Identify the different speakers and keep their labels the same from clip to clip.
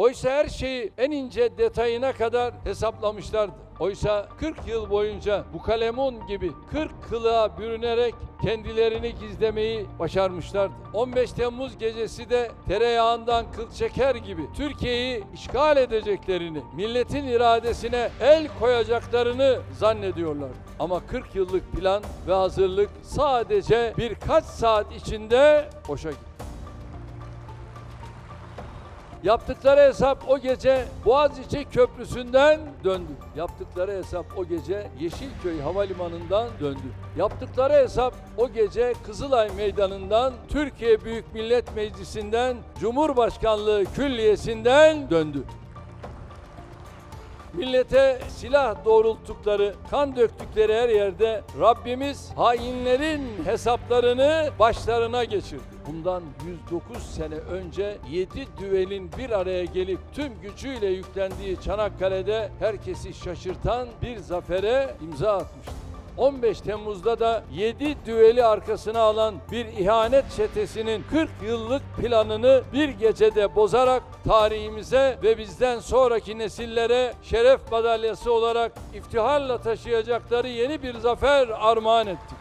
Speaker 1: Oysa her şeyi en ince detayına kadar hesaplamışlardı. Oysa 40 yıl boyunca bu kalemun gibi 40 kılığa bürünerek kendilerini gizlemeyi başarmışlardı. 15 Temmuz gecesi de tereyağından kıl çeker gibi Türkiye'yi işgal edeceklerini, milletin iradesine el koyacaklarını zannediyorlar. Ama 40 yıllık plan ve hazırlık sadece birkaç saat içinde boşa gitti. Yaptıkları hesap o gece Boğaziçi Köprüsü'nden döndü. Yaptıkları hesap o gece Yeşilköy Havalimanı'ndan döndü. Yaptıkları hesap o gece Kızılay Meydanı'ndan, Türkiye Büyük Millet Meclisi'nden, Cumhurbaşkanlığı Külliyesi'nden döndü. Millete silah doğrulttukları, kan döktükleri her yerde Rabbimiz hainlerin hesaplarını başlarına geçirdi. Bundan 109 sene önce 7 düelin bir araya gelip tüm gücüyle yüklendiği Çanakkale'de herkesi şaşırtan bir zafere imza atmıştı. 15 Temmuz'da da 7 düeli arkasına alan bir ihanet çetesinin 40 yıllık planını bir gecede bozarak tarihimize ve bizden sonraki nesillere şeref madalyası olarak iftiharla taşıyacakları yeni bir zafer armağan ettik.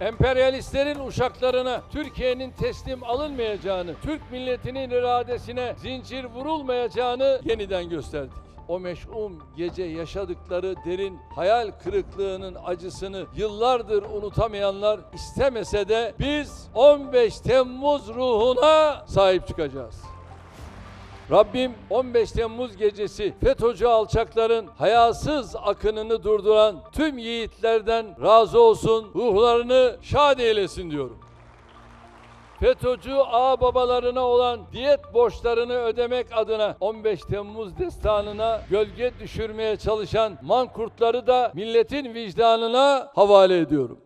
Speaker 1: Emperyalistlerin uşaklarına Türkiye'nin teslim alınmayacağını, Türk milletinin iradesine zincir vurulmayacağını yeniden gösterdik. O meş'um gece yaşadıkları derin hayal kırıklığının acısını yıllardır unutamayanlar istemese de biz 15 Temmuz ruhuna sahip çıkacağız. Rabbim 15 Temmuz gecesi FETÖ'cü alçakların hayasız akınını durduran tüm yiğitlerden razı olsun, ruhlarını şad eylesin diyorum. FETÖ'cü ağ babalarına olan diyet borçlarını ödemek adına 15 Temmuz destanına gölge düşürmeye çalışan mankurtları da milletin vicdanına havale ediyorum.